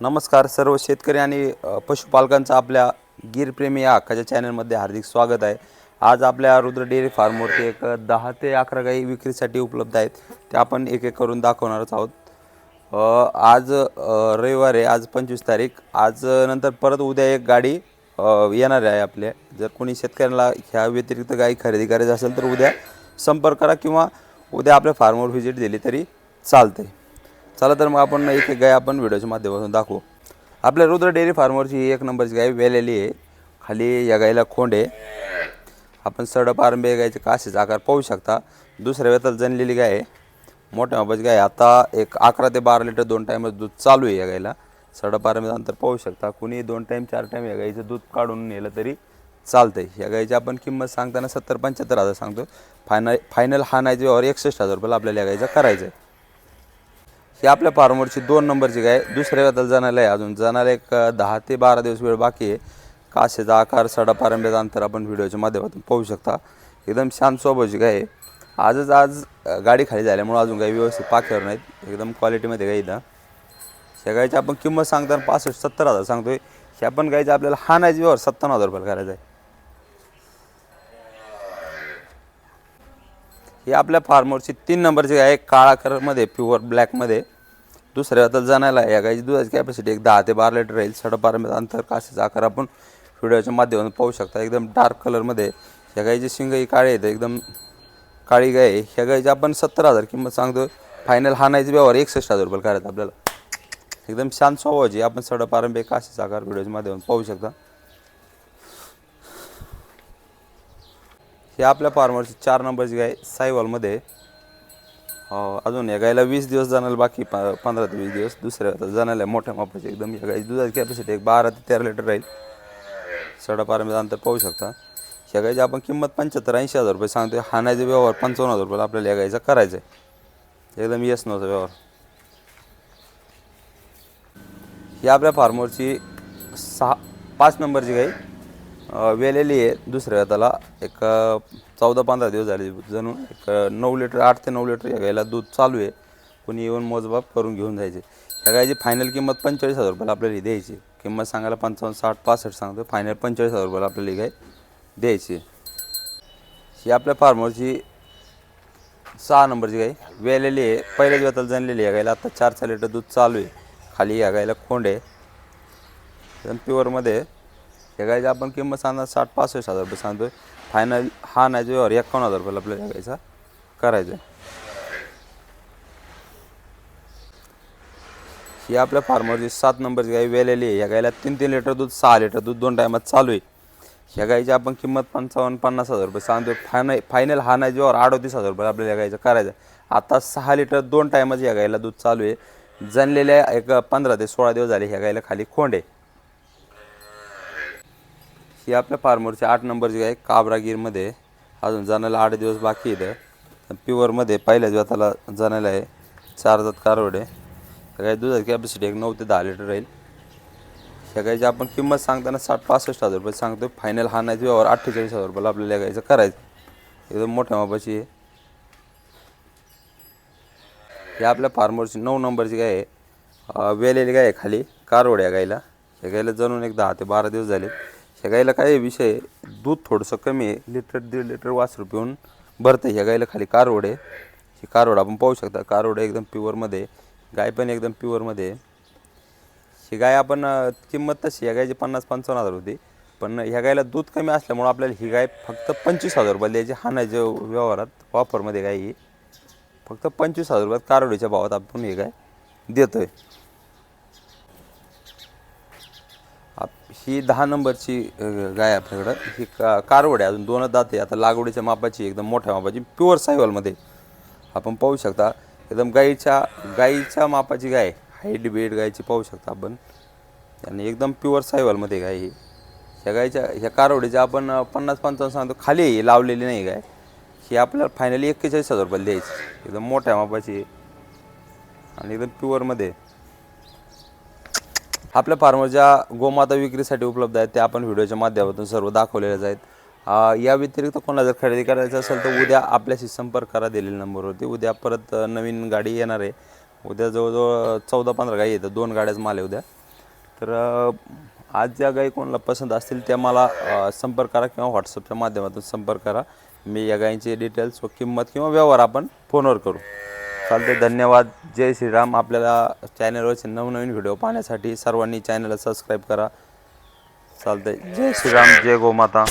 नमस्कार सर्व शेतकरी आणि पशुपालकांचं आपल्या गिरप्रेमी या हक्काच्या चॅनलमध्ये हार्दिक स्वागत आहे. आज आपल्या रुद्र डेअरी फार्मवरती एक दहा ते अकरा गाई विक्रीसाठी उपलब्ध आहेत. ते आपण एक एक करून दाखवणारच आहोत. आज रविवार आहे आज पंचवीस तारीख. आज नंतर परत उद्या एक गाडी येणार आहे आपल्या. जर कोणी शेतकऱ्यांना ह्या व्यतिरिक्त गाई खरेदी करायची असेल तर उद्या संपर्क करा किंवा उद्या आपल्या फार्मवर व्हिजिट दिली तरी चालते चला तर मग आपण एक गाय आपण व्हिडिओच्या माध्यमातून दाखवू. आपल्या रुद्र डेअरी फार्मवरची ही एक नंबरची गाय वेलेली आहे. खाली या गायला खोंड आहे. आपण सडप आरंभे गायचे काशीचा आकार पाहू शकता. दुसऱ्या वेताला जनलेली गाय आहे. मोठ्या मापाची गाय. आता एक अकरा ते बारा लिटर दोन टाईम दूध चालू आहे या गायला. सडप नंतर अंतर पाहू शकता. कुणी दोन टाईम चार टाईम या गाईचं दूध काढून नेलं तरी चालतंय. या गायची आपण किंमत सांगताना सत्तर पंच्याहत्तर हजार सांगतो फायनल फायनल हा नाही जेव्हा एकसष्ट हजार रुपयाला आपल्याला या गायचा करायचं आहे ही आपल्या फार्मरची दोन नंबरची गाय दुसऱ्या वेताला जाण्याला आहे. अजून जाणार एक दहा ते बारा दिवस वेळ बाकी आहे. कासेचा आकार सडा पारंब्याचं अंतर आपण व्हिडिओच्या माध्यमातून पाहू शकता. एकदम शांत स्वभावची गाय आहे. आजच आज गाडी खाली झाल्यामुळं अजून काही व्यवस्थित पाख्यावर नाहीत. एकदम क्वालिटीमध्ये गाई ना ह्या गायची आपण किंमत सांगताना पासष्ट सत्तर हजार सांगतोय. ह्या पण गायची आपल्याला हाणायची व्यवहार सत्तावन्न हजार रुपयाला करायचा आहे. ही आपल्या फार्मरची तीन नंबरची गाय आहे काळा कलरमध्ये प्युअर ब्लॅकमध्ये दुसऱ्या हातात जाण्याला या गाईची दुधाची कॅपॅसिटी एक दहा ते बारा लिटर राहील. सडपारंब्याचा अंतर काशीचा आकार आपण व्हिडिओच्या माध्यमातून पाहू शकता. एकदम डार्क कलरमध्ये ह्या शिंग शिंगही काळे आहेत एकदम काळी गाय आहे. ह्या गाईची आपण सत्तर हजार किंमत सांगतो फायनल हाणायची व्यवहार एकसष्ट हजार रुपये करायचं आपल्याला. एकदम शांत स्वभावाची आपण सडपारंबे काशीचा आकार व्हिडिओच्या माध्यमातून पाहू शकता. हे आपल्या फार्मरची चार नंबरची गाय साईवॉलमध्ये हो अजून या गायला वीस दिवस जाणार बाकी प पंधरा ते वीस दिवस दुसऱ्या आता जाणार आहे मोठ्या मापाची एकदम. या गायची दुधाची कॅपॅसिटी एक बारा ते तेरा लिटर राहील. सडा पारंब्याचं अंतर पाहू शकता. या गायची आपण किंमत पंच्याहत्तर ऐंशी हजार रुपये सांगतोय. हाणायचा व्यवहार पंचावन्न हजार रुपये आपल्याला या गायचा करायचा आहे एकदम येस नव्हता व्यवहार. ही आपल्या फार्मरची सहा पाच नंबरची गाई वेलेली आहे दुसऱ्या त्याला एक चौदा पंधरा दिवस झाले जणू. एक नऊ लिटर आठ ते नऊ लिटर या गायला दूध चालू आहे. कोणी येऊन मोजबाप करून घेऊन जायचे. या गायची फायनल किंमत पंचेचाळीस हजार रुपयाला आपल्याला द्यायची. किंमत सांगायला पंचावन्न साठ पासष्ट सांगतो फायनल पंचेचाळीस हजार रुपयाला आपल्याला ही गाय द्यायची. ही आपल्या फार्मरची सहा नंबरची गाय. वेलेली आहे. पहिल्याच वेताला जणलेली आहे गायला. आता चार चार लिटर दूध चालू आहे. खाली या गायला खोंड आहे. प्युअरमध्ये या गायची आपण किंमत सांगणार साठ पासष्ट हजार रुपये सांगतोय. फायनल हा नाही जो एकावन्न हजार रुपयाला आपल्याला या गायचा करायचा आहे. ही आपल्या फार्मरची सात नंबरची गाय वेलेली आहे. या गायला तीन तीन लिटर दूध सहा लिटर दूध दोन टायमात चालू आहे. ह्या गायची आपण किंमत पंचावन्न पन्नास हजार रुपये सांगतोय. फायनल फायनल हा नाही जोवर अडतीस हजार रुपये आपल्याला या गायचं करायचं आहे. आता सहा लिटर दोन टायमाच या गायला दूध चालू आहे. जनलेल्या एक पंधरा ते सोळा दिवस झाले ह्या गायला खाली खोंड आहे. ही आपल्या फार्मरची आठ नंबरची आहे काबरागीरमध्ये अजून जाण्याला आठ दिवस बाकी आहे प्युअरमध्ये पहिल्याच व्यताला जाण्याला आहे चार जात कारवडे. ह्या गाय दुधाची कॅपॅसिटी एक नऊ ते दहा लिटर राहील. ह्या गायची आपण किंमत सांगताना साठ पासष्ट हजार रुपये सांगतो. फायनल हा नाही व्यवहार अठ्ठेचाळीस हजार रुपयाला आपल्याला या गायचं करायचं. एकदम मोठ्या मापाची आहे. हे आपल्या फार्मरची नऊ नंबरची गाय आहे. वेलेली गाय आहे खाली कारवड्या गायला या गायला जणून एक दहा ते बारा दिवस झाले ह्या गायला काय विषय दूध थोडंसं कमी आहे. लिटर दीड लिटर वासरू पिऊन भरतं ह्या गायला खाली कारवड आहे. ही कारवड आपण पाहू शकता. कारवड एकदम प्युअरमध्ये गाय पण एकदम प्युअरमध्ये ही गाय आपण किंमत तशी ह्या गायची पन्नास पंचावन्न हजार होती. पण ह्या गायला दूध कमी असल्यामुळं आपल्याला ही गाय फक्त पंचवीस हजार रुपये द्यायची. हाणायच्या व्यवहारात वापरमध्ये गाय ही. फक्त पंचवीस हजार रुपयात कारवडीच्या भावात आपण ही गाय देतोय. आहे ही दहा नंबरची गाय आहे आपल्याकडं. ही का कारवड आहे. अजून दोनच दाते आता लागवडीच्या मापाची एकदम मोठ्या मापाची प्युअर सायवलमध्ये. आपण पाहू शकता एकदम गाईच्या गाईच्या मापाची गाय हाईट बेड गायची पाहू शकता आपण. आणि एकदम प्युअर सायवलमध्ये गाय ही. ह्या गायच्या ह्या कारवडीच्या आपण पन्नास पंचावन्न सांगतो खाली आहे, लावलेली नाही गाय. ही आपल्याला फायनली एक्केचाळीस हजार रुपयाला द्यायची. एकदम मोठ्या मापाची. आहे. आणि एकदम प्युअरमध्ये आपल्या फार्मर ज्या गोमाता विक्रीसाठी उपलब्ध आहेत त्या आपण व्हिडिओच्या माध्यमातून सर्व दाखवलेल्याच आहेत. या व्यतिरिक्त कोणाला जर खरेदी करायचं असेल तर उद्या आपल्याशी संपर्क करा दिलेल्या नंबरवरती. उद्या परत नवीन गाडी येणार आहे. उद्या जवळजवळ चौदा पंधरा गाई येतात. दोन गाड्याच माल आहे उद्या. तर आज ज्या गाई कोणाला पसंत असतील त्या मला संपर्क करा किंवा व्हॉट्सअपच्या माध्यमातून संपर्क करा. मी या गायींचे डिटेल्स व किंमत किंवा व्यवहार आपण फोनवर करू. चालते धन्यवाद. जय श्रीराम. आपल्याला चॅनलवरचे नवनवीन व्हिडिओ पाहण्यासाठी सर्वांनी चॅनलला सबस्क्राईब करा. चालते जय श्रीराम. जय गोमाता.